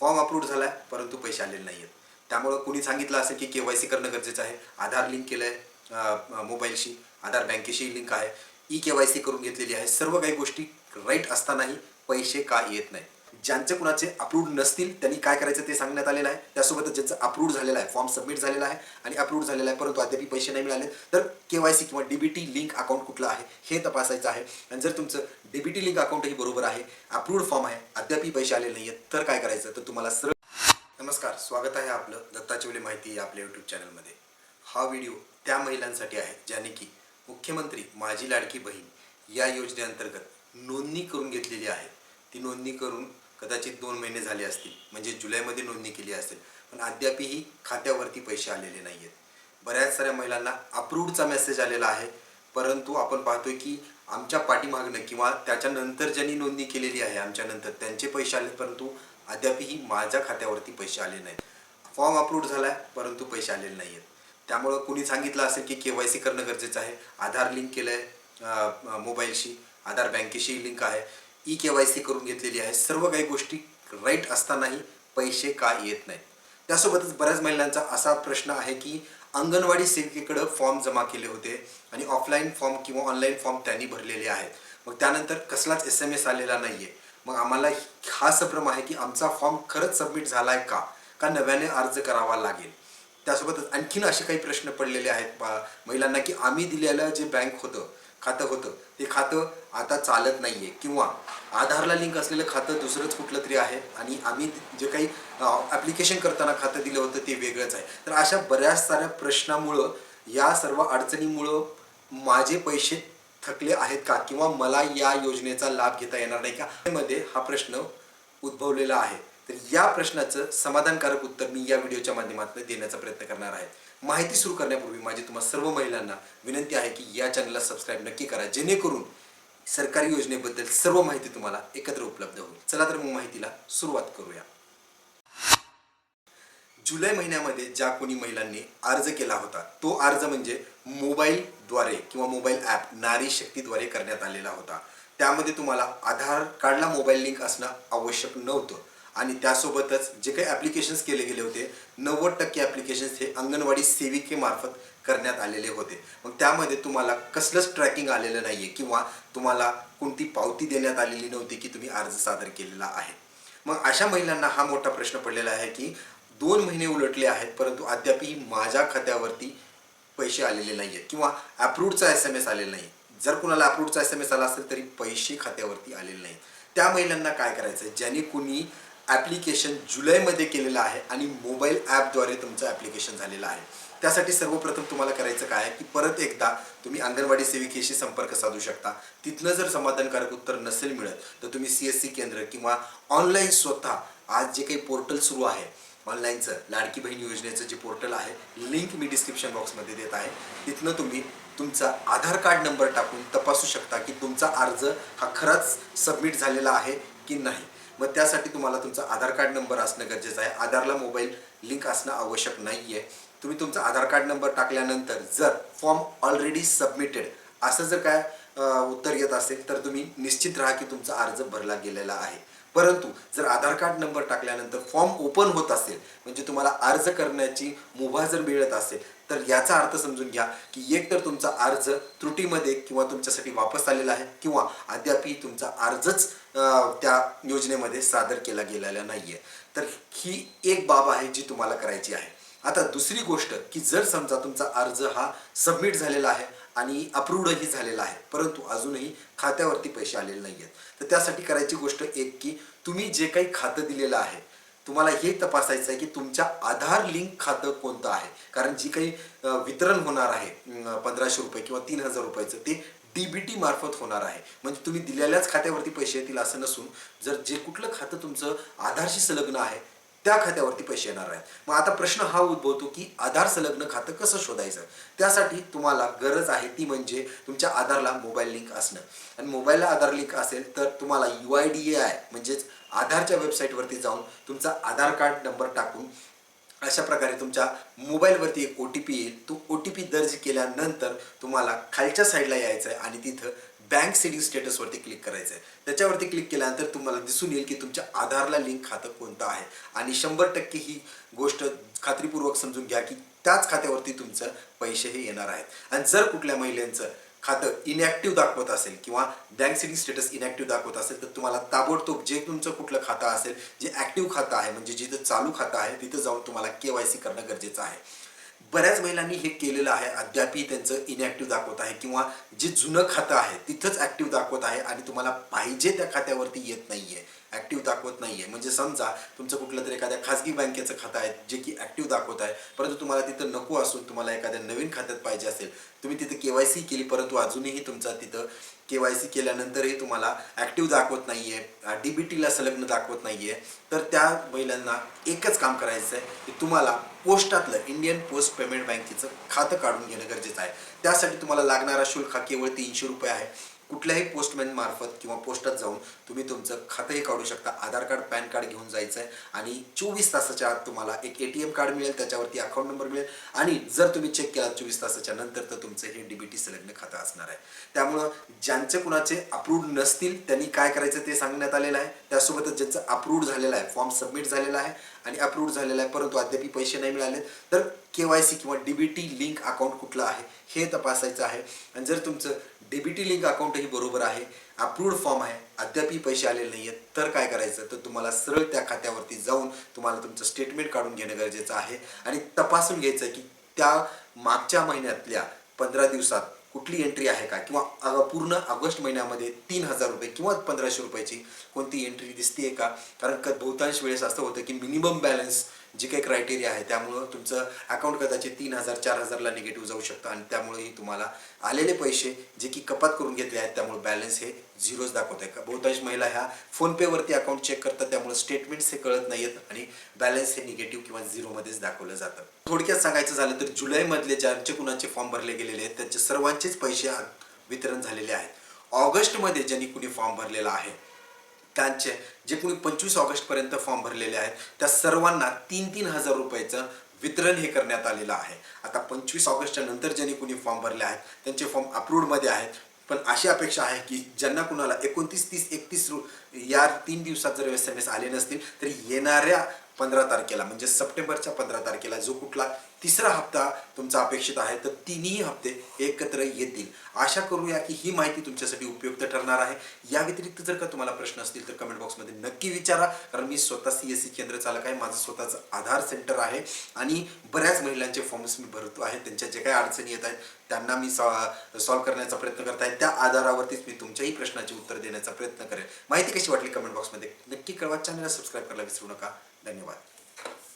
Form approve झाला आहे परंतु पैसे आलेले नाही आहेत त्यामुळं कुणी सांगितलं असेल की के वाय सी करणं गरजेचं आहे आधार लिंक केलं आहे मोबाईलशी आधार बँकेशी लिंक आहे ई के वाय सी करून घेतलेली आहे सर्व काही गोष्टी राईट असतानाही पैसे का येत नाही ज्यांचे कुणाचे अप्रूव्ड नसतील त्यांनी काय करायचं ते सांगण्यात आलेलं आहे. त्यासोबतच ज्यांचं अप्रूव्ड झालेलं आहे फॉर्म सबमिट झालेला आहे आणि अप्रूव्ड झालेला आहे परंतु अद्याप पैसे नाही मिळाले तर के वाय सी किंवा डीबीटी लिंक अकाउंट कुठलं आहे हे तपासायचं आहे. आणि जर तुमचं डीबीटी लिंक अकाउंटही बरोबर आहे अप्रूव्ड फॉर्म आहे अद्यापही पैसे आलेले नाही आहेत तर काय करायचं? तर तुम्हाला सरळ नमस्कार स्वागत आहे आपलं दत्ताचिवले माहिती या आपल्या यूट्यूब चॅनलमध्ये हा व्हिडिओ त्या महिलांसाठी आहे ज्याने की मुख्यमंत्री माझी लाडकी बहीण या योजनेअंतर्गत नोंदणी करून घेतलेली आहे. ती नोंदणी करून कदाचित दोन महिने झाले असतील. म्हणजे जुलैमध्ये नोंदणी केली असेल. पण अद्यापही खात्यावरती पैसे आलेले नाही आहेत बऱ्याच साऱ्या महिलांना अप्रूव्डचा मेसेज आलेला आहे. परंतु आपण पाहतोय की आमच्या पाठीमागणं किंवा त्याच्यानंतर ज्यांनी नोंदणी केलेली आहे आमच्यानंतर त्यांचे पैसे आले परंतु अद्यापही माझ्या खात्यावरती पैसे आले नाहीत. फॉर्म अप्रूव्ड झाला आहे परंतु पैसे आलेले नाही आहेत त्यामुळं कुणी सांगितलं असेल की के वाय सी करणं गरजेचं आहे. आधार लिंक केलं आहे मोबाईलशी. आधार बँकेशी लिंक आहे. ई के वाय सी करून घेतलेली आहे. सर्व काही गोष्टी राईट असतानाही पैसे का येत नाहीत? त्यासोबतच बऱ्याच महिलांचा असा प्रश्न आहे की अंगणवाडी सेविकेकडं फॉर्म जमा केले होते आणि ऑफलाईन फॉर्म किंवा ऑनलाईन फॉर्म त्यांनी भरलेले आहेत. मग त्यानंतर कसलाच एस एम एस आलेला नाही आहे मग आम्हाला हा संभ्रम आहे की आमचा फॉर्म खरंच सबमिट झाला आहे का? का नव्याने अर्ज करावा लागेल? त्यासोबतच आणखीन असे काही प्रश्न पडलेले आहेत महिलांना की आम्ही दिलेलं जे बँक होतं खातं होतं ते खातं आता चालत नाही आहे किंवा आधारला लिंक असलेलं खातं दुसरंच कुठलं तरी आहे. आणि आम्ही जे काही ॲप्लिकेशन करताना खातं दिलं होतं ते वेगळंच आहे. तर अशा बऱ्याच साऱ्या प्रश्नामुळं या सर्व अडचणीमुळं माझे पैसे थकले आहेत का? किंवा मला या योजनेचा लाभ घेता येणार नाही का? मध्ये हा प्रश्न उद्भवलेला आहे. तर या प्रश्नाचं समाधानकारक उत्तर मी या व्हिडिओच्या माध्यमातून देण्याचा प्रयत्न करणार आहे. माहिती सुरू करण्यापूर्वी माझी तुम्हा सर्व महिलांना विनंती आहे की या चॅनलला सबस्क्राईब नक्की करा. जेणेकरून सरकारी योजनेबद्दल सर्व माहिती तुम्हाला एकत्र उपलब्ध होईल. चला तर मग माहितीला सुरुवात करूया. जुलै महिन्यामध्ये ज्या कोणी महिलांनी अर्ज केला होता तो अर्ज म्हणजे मोबाईलद्वारे किंवा मोबाईल ॲप नारी शक्तीद्वारे करण्यात आलेला होता. त्यामध्ये तुम्हाला आधार कार्डला मोबाईल लिंक असणं आवश्यक नव्हतं. आणि त्यासोबतच जे काही ॲप्लिकेशन्स केले गेले होते नव्वद टक्के ॲप्लिकेशन्स हे अंगणवाडी सेविकेमार्फत करण्यात आलेले होते. मग त्यामध्ये तुम्हाला कसलंच ट्रॅकिंग आलेलं नाही आहे किंवा तुम्हाला कोणती पावती देण्यात आलेली नव्हती की तुम्ही अर्ज सादर केलेला आहे. मग अशा महिलांना हा मोठा प्रश्न पडलेला आहे की दोन महिने उलटले आहेत परंतु अद्यापही माझ्या खात्यावरती पैसे आलेले नाही आहेत किंवा अप्रूव्डचा एस एम एस आलेला नाही. जर कुणाला अप्रूव्डचा एस एम एस आला असेल तरी पैसे खात्यावरती आलेले नाहीत. त्या महिलांना काय करायचं आहे ज्यांनी कुणी ॲप्लिकेशन जुलैमध्ये केलेलं आहे आणि मोबाईल ॲपद्वारे तुमचं ॲप्लिकेशन झालेलं आहे. त्यासाठी सर्वप्रथम तुम्हाला करायचं काय आहे की परत एकदा तुम्ही अंगणवाडी सेविकेशी संपर्क साधू शकता. तिथनं जर समाधानकारक उत्तर नसेल मिळत तर तुम्ही सी एस सी केंद्र किंवा ऑनलाईन स्वतः आज जे काही पोर्टल सुरू आहे ऑनलाईनचं लाडकी बहीण योजनेचं जे पोर्टल आहे लिंक मी डिस्क्रिप्शन बॉक्समध्ये देत आहे. तिथनं तुम्ही तुमचा आधार कार्ड नंबर टाकून तपासू शकता की तुमचा अर्ज हा खरंच सबमिट झालेला आहे की नाही. मग त्यासाठी तुम्हाला तुमचा आधार कार्ड नंबर असणं गरजेचं आहे. आधारला मोबाईल लिंक असणं आवश्यक नाही आहे तुम्ही तुमचा आधार कार्ड नंबर टाकल्यानंतर जर फॉर्म ऑलरेडी सबमिटेड असं जर काय उत्तर येत असेल तर तुम्ही निश्चित राहा की तुमचा अर्ज भरला गेलेला आहे. परंतु जर आधार कार्ड नंबर टाकल्यानंतर फॉर्म ओपन होत असेल म्हणजे तुम्हाला अर्ज करण्याची मुभा जर मिळत असेल तर याचा अर्थ समजून घ्या की एक तर तुमचा अर्ज त्रुटीमध्ये किंवा तुमच्यासाठी वापस आलेला आहे किंवा अद्यापही तुमचा अर्जच त्या योजनेमध्ये सादर केला गेलेला नाही आहे तर ही एक बाब आहे जी तुम्हाला करायची आहे. आता दुसरी गोष्ट की जर समजा तुमचा अर्ज हा सबमिट झालेला आहे आणि अप्रूव्डही झालेला आहे परंतु अजूनही खात्यावरती पैसे आलेले नाही आहेत तर त्यासाठी करायची गोष्ट एक की तुम्ही जे काही खातं दिलेलं आहे तुम्हाला हे तपासायचं आहे की तुमच्या आधार लिंक खातं कोणतं आहे? कारण जी काही वितरण होणार आहे पंधराशे रुपये किंवा तीन हजार रुपयाचं ते डीबीटी मार्फत होणार आहे. म्हणजे तुम्ही दिलेल्याच खात्यावरती पैसे येतील असं नसून जर जे कुठलं खातं तुमचं आधारशी संलग्न आहे त्या खात्यावरती पैसे येणार आहेत. मग आता प्रश्न हा उद्भवतो की आधार संलग्न खातं कसं शोधायचं? त्यासाठी तुम्हाला गरज आहे ती म्हणजे तुमच्या आधारला मोबाईल लिंक असणं. आणि मोबाईलला आधार लिंक असेल तर तुम्हाला U I D A I म्हणजेच आधारच्या वेबसाईटवरती जाऊन तुमचा आधार कार्ड नंबर टाकून अशा प्रकारे तुमच्या मोबाईलवरती एक ओ टी पी येईल. तो ओ टी पी दर्ज केल्यानंतर तुम्हाला खालच्या साईडला यायचं आहे आणि तिथं बँक सेटिंग स्टेटसवरती क्लिक करायचं आहे त्याच्यावरती क्लिक केल्यानंतर तुम्हाला दिसून येईल की तुमच्या आधारला लिंक खातं कोणतं आहे. आणि शंभर टक्के ही गोष्ट खात्रीपूर्वक समजून घ्या की त्याच खात्यावरती तुमचं पैसे हे येणार आहेत. आणि जर कुठल्या महिलेचं खातं इनॅक्टिव्ह दाखवत असेल किंवा बँक सेविंग स्टेटस इनॅक्टिव्ह दाखवत असेल तर तुम्हाला ताबडतोब जे तुमचं कुठलं खातं असेल जे ॲक्टिव्ह खातं आहे म्हणजे जिथं चालू खातं आहे तिथं जाऊन तुम्हाला के वाय सी करणं गरजेचं आहे. बऱ्याच महिलांनी हे केलेलं आहे अद्यापही त्यांचं इनॅक्टिव्ह दाखवत आहे किंवा जे जुनं खातं आहे तिथंच ॲक्टिव्ह दाखवत आहे आणि तुम्हाला पाहिजे त्या खात्यावरती येत नाहीये. ॲक्टिव्ह दाखवत नाहीये. म्हणजे समजा तुमचं कुठलं तरी एखाद्या खाजगी बँकेचं खातं आहे जे की ॲक्टिव्ह दाखवत आहे परंतु तुम्हाला तिथं नको असून तुम्हाला एखाद्या नवीन खात्यात पाहिजे असेल तुम्ही तिथं के वाय सी केली परंतु अजूनही तुमचा तिथं के वाय सी केल्यानंतरही तुम्हाला ॲक्टिव्ह दाखवत नाहीये डी बी टीला संलग्न दाखवत नाहीये तर त्या महिलांना एकच काम करायचं आहे की तुम्हाला पोस्टातलं इंडियन पोस्ट पेमेंट बँकेचं खातं काढून घेणं गरजेचं आहे. त्यासाठी तुम्हाला लागणारा शुल्क हा केवळ तीनशे रुपये आहे. कुठल्याही पोस्टमॅन मार्फत किंवा पोस्टात जाऊन तुम्ही तुमचं खातंही काढू शकता. आधार कार्ड पॅन कार्ड घेऊन जायचं आहे आणि चोवीस तासाच्या आत तुम्हाला एक ए टी एम कार्ड मिळेल त्याच्यावरती अकाउंट नंबर मिळेल आणि जर तुम्ही चेक केला चोवीस तासाच्या नंतर तर तुमचं हे डी बी टी संलग्न खातं असणार आहे. त्यामुळं ज्यांचे कुणाचे अप्रूव्ड नसतील त्यांनी काय करायचं ते सांगण्यात आलेलं आहे. त्यासोबतच ज्यांचं अप्रूव्ड झालेलं आहे फॉर्म सबमिट झालेला आहे आणि अप्रूव्ड झालेला आहे परंतु अद्याप पैसे नाही मिळाले तर के वाय सी किंवा D B T link account कुठलं आहे हे तपासायचं आहे. आणि जर तुमचं डेबिटी लिंक अकाउंटही बरोबर आहे. अप्रूव्ड फॉर्म आहे. अद्यापही पैसे आलेले नाही आहेत तर काय करायचं? तर तुम्हाला सरळ त्या खात्यावरती जाऊन तुम्हाला तुमचं स्टेटमेंट काढून घेणं गरजेचं आहे. आणि तपासून घ्यायचं आहे की त्या मागच्या महिन्यातल्या पंधरा दिवसात कुठली एंट्री आहे का? किंवा पूर्ण ऑगस्ट महिन्यामध्ये तीन हजार रुपये किंवा पंधराशे रुपयाची कोणती एंट्री दिसते का? कारण बहुतांश वेळेस असं होतं की मिनिमम बॅलन्स जे काही क्रायटेरिया आहे त्यामुळं तुमचं अकाउंट कदाचित तीन हजार चार हजारला निगेटिव्ह जाऊ शकतं आणि त्यामुळेही तुम्हाला आलेले पैसे जे की कपात करून घेतले आहेत त्यामुळे बॅलन्स हे झिरोच दाखवत आहे. बहुतांश महिला ह्या फोनपेवरती अकाउंट चेक करतात त्यामुळे स्टेटमेंट्स हे कळत नाहीत आणि बॅलन्स हे निगेटिव्ह किंवा झिरोमध्येच दाखवलं जातं. थोडक्यात सांगायचं झालं तर जुलैमधले ज्यांचे कुणाचे फॉर्म भरले गेलेले आहेत त्यांचे सर्वांचेच पैसे वितरण झालेले आहेत. ऑगस्टमध्ये ज्यांनी कुणी फॉर्म भरलेला आहे त्यांचे जे कोणी पंचवीस ऑगस्टपर्यंत फॉर्म भरलेले आहेत त्या सर्वांना तीन तीन हजार रुपयाचं वितरण हे करण्यात आलेलं आहे. आता पंचवीस ऑगस्टच्या नंतर ज्यांनी कोणी फॉर्म भरले आहेत त्यांचे फॉर्म अप्रूव्डमध्ये आहेत. पण अशी अपेक्षा आहे की ज्यांना कुणाला एकोणतीस तीस एकतीस रु या तीन दिवसात जर एस एम एस आले नसतील तर येणाऱ्या पंधरा तारखेला म्हणजे सप्टेंबरच्या पंधरा तारखेला जो कुठला तिसरा हप्ता तुमचा अपेक्षित आहे तर तिन्ही हप्ते एकत्र येतील. आशा करूया की ही माहिती तुमच्यासाठी उपयुक्त ठरणार आहे. या व्यतिरिक्त जर का तुम्हाला प्रश्न असतील तर कमेंट बॉक्समध्ये नक्की विचारा. कारण मी स्वतः सी एस सी केंद्र चालक आहे माझं स्वतःचं आधार सेंटर आहे. आणि बऱ्याच महिलांचे फॉर्म्स मी भरतो आहे त्यांच्या जे काही अडचणी येत आहेत त्यांना मी सॉल्व्ह करण्याचा प्रयत्न करत आहे. त्या आधारावरतीच मी तुमच्याही प्रश्नाची उत्तर देण्याचा प्रयत्न करेन. माहिती कशी वाटली कमेंट बॉक्समध्ये नक्की कळवा. चॅनलला सबस्क्राईब करायला विसरू नका. धन्यवाद